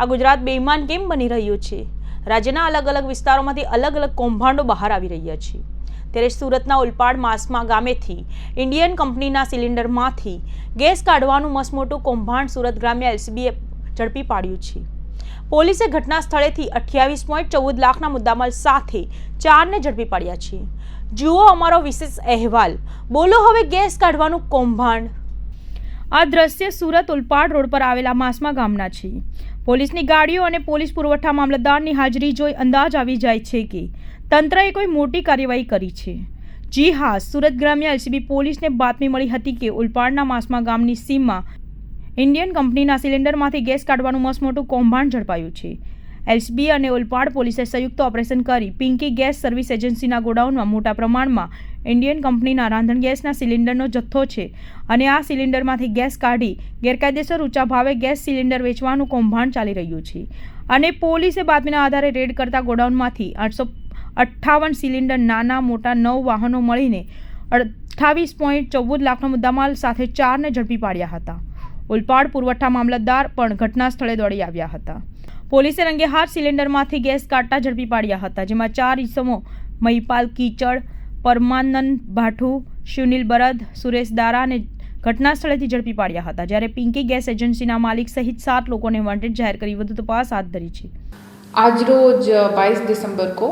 આ ગુજરાત બેઈમાન કેમ બની રહ્યું છે? રાજ્યના અલગ અલગ વિસ્તારોમાંથી અલગ અલગ કૌભાંડો બહાર આવી રહ્યા છે. ત્યારે સુરતના ઉલપાડ માસમા ગામેથી, ઇન્ડિયન કંપનીના સિલિન્ડરમાંથી ગેસ કાઢવાનું મસમોટું કૌભાંડ સુરત ગ્રામ્ય એલસીબીએ ઝડપી પાડ્યું છે. પોલીસે ઘટના સ્થળેથી અઠ્યાવીસ પોઈન્ટ ચૌદ લાખના મુદ્દામાલ સાથે ચારને ઝડપી પાડ્યા છે. જુઓ અમારો વિશેષ અહેવાલ. બોલો હવે ગેસ કાઢવાનું કૌભાંડ. આ દ્રશ્ય સુરત ઉલપાડ રોડ પર આવેલા માસમા ગામના છે. પોલીસની ગાડીઓ અને પોલીસ પુરવઠા મામલતદારની હાજરી જોઈ અંદાજ આવી જાય છે કે તંત્રએ કોઈ મોટી કાર્યવાહી કરી છે. જી હા, સુરત ગ્રામ્ય એલસીબી પોલીસને બાતમી મળી હતી કે ઉલપાડના માસમા ગામની સીમમાં ઇન્ડિયન કંપનીના સિલિન્ડરમાંથી ગેસ કાઢવાનું મસમોટું કૌભાંડ ઝડપાયું છે. એલસીબી અને ઓલપાડ પોલીસે સંયુક્ત ઓપરેશન કરી પિંકી ગેસ સર્વિસ એજન્સીના ગોડાઉનમાં મોટા પ્રમાણમાં ઇન્ડિયન કંપનીના રાંધણ ગેસના સિલિન્ડરનો જથ્થો છે અને આ સિલિન્ડરમાંથી ગેસ કાઢી ગેરકાયદેસર ઊંચા ભાવે ગેસ સિલિન્ડર વેચવાનું કૌભાંડ ચાલી રહ્યું છે. અને પોલીસે બાતમીના આધારે રેડ કરતા ગોડાઉનમાંથી આઠસો અઠ્ઠાવન સિલિન્ડર નાના, મોટા નવ વાહનો મળીને અઠ્ઠાવીસ પોઈન્ટ ચૌદ લાખનો મુદ્દામાલ સાથે ચારને ઝડપી પાડ્યા હતા. ઉલપાડ પુરવઠા મામલતદાર પણ ઘટના સ્થળે દોડી આવ્યા હતા. પોલીસે રંગેહાથ સિલિન્ડરમાંથી ગેસ કાઢતા ઝડપી પાડ્યા હતા, જેમાં ચાર ઇસમો, મહિપાલ કીચડ, પરમાનંદ ભાઠુ, સુનિલ બરદ, સુરેશ દારાને ઘટના સ્થળેથી ઝડપી પાડ્યા હતા, જ્યારે પિંકી ગેસ એજન્સીના માલિક સહિત સાત લોકોને વોન્ટેડ જાહેર કરી વધુ તપાસ હાથ ધરી છે. આજ રોજ બાવીસ ડિસેમ્બર કો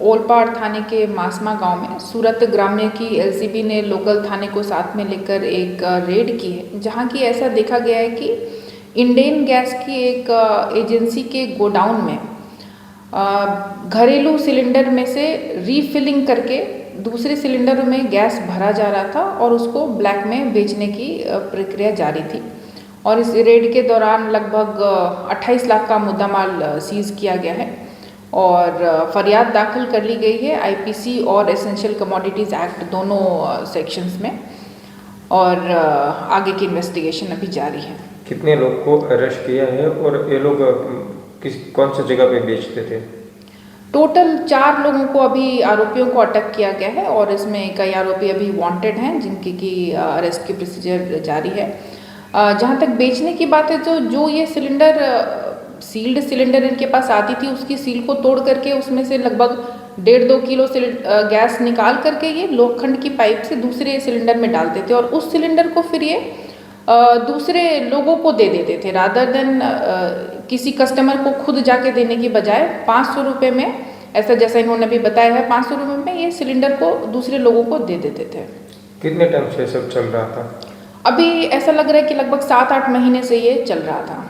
ओलपाड़ थाने के मासमा गाँव में सूरत ग्राम्य की एलसीबी ने लोकल थाने को साथ में लेकर एक रेड की है, जहाँ की ऐसा देखा गया है कि इंडेन गैस की एक एजेंसी के गोडाउन में घरेलू सिलेंडर में से रीफिलिंग करके दूसरे सिलेंडर में गैस भरा जा रहा था और उसको ब्लैक में बेचने की प्रक्रिया जारी थी और इस रेड के दौरान लगभग 28 लाख का मुद्दा माल सीज किया गया है। और फरियाद दाखिल कर ली गई है आईपीसी और एसेंशियल कमोडिटीज़ एक्ट दोनों सेक्शंस में और आगे की इन्वेस्टिगेशन अभी जारी है। कितने लोग को अरेस्ट किया है और ये लोग किस कौन सी जगह पे बेचते थे? टोटल चार लोगों को अभी आरोपियों को अटक किया गया है और इसमें कई आरोपी अभी वांटेड हैं जिनकी की अरेस्ट की प्रोसीजर जारी है। जहाँ तक बेचने की बात है तो जो ये सिलेंडर सील्ड सिलेंडर इनके पास आती थी उसकी सील को तोड़ करके उसमें से लगभग डेढ़ दो किलो गैस निकाल करके ये लोखंड की पाइप से दूसरे सिलेंडर में डालते थे और उस सिलेंडर को फिर ये दूसरे लोगों को दे देते थे रादर देन किसी कस्टमर को खुद जाके देने की बजाय पाँच सौ रुपये में ऐसा जैसा इन्होंने अभी बताया है पाँच सौ रुपये में ये सिलेंडर को दूसरे लोगों को दे देते थे। कितने टाइम से सब चल रहा था? अभी ऐसा लग रहा है कि लगभग सात आठ महीने से ये चल रहा था।